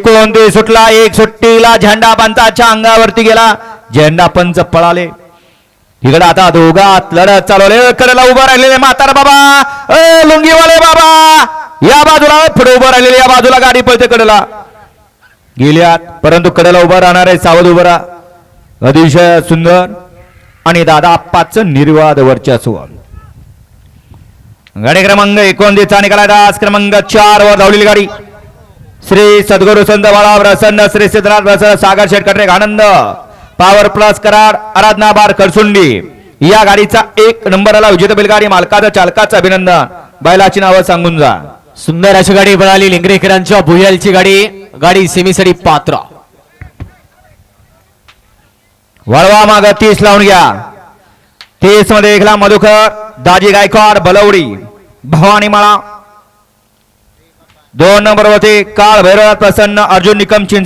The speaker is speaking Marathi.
एकोणतीस सुटला एक सुट्टीला झेंडा पंचाच्या अंगावरती गेला. झेंडा पंच पळाले. इकडे आता दोघात लढत चालवले. कडेला उभं राहिलेले म्हातारा बाबा. अ लुंगीवाले बाबा. या बाजूला पुढे उभं राहिलेले या बाजूला गाडी पळते कडेला. गेल्यात परंतु कडेला उभं राहणार आहे सावध उभं राहा. अतिशय सुंदर. आणि दादा आप्पाच निर्वाद वर्चस्व. गाडी क्रमांक एकोणतीसचा निकाला दास क्रमांक चार वर धावलेली गाडी. श्री सद्गुरु संत बाळा प्रसन्न श्री सिद्धनाथ प्रसन्न Sagar Sheth Katre Anand power plus Karad Aradhana bar Karsundi या गाडीचा एक नंबरला विजेता बैलगाडी मालकाचं चालकाचं अभिनंदन. बैलाची नावं सांगून जा. सुंदर अशी गाडी पळाली लिंगरेकरांच्या भुयालची गाडी. गाडी सेमीसाठी पात्र. वळवा माग तीस लावून घ्या. तीसमध्ये एकला मधुकर दाजी गायकवाड बलवडी भवानी माळा दोन नंबर होते काळ भैरव प्रसन्न अर्जुन निकम चिंच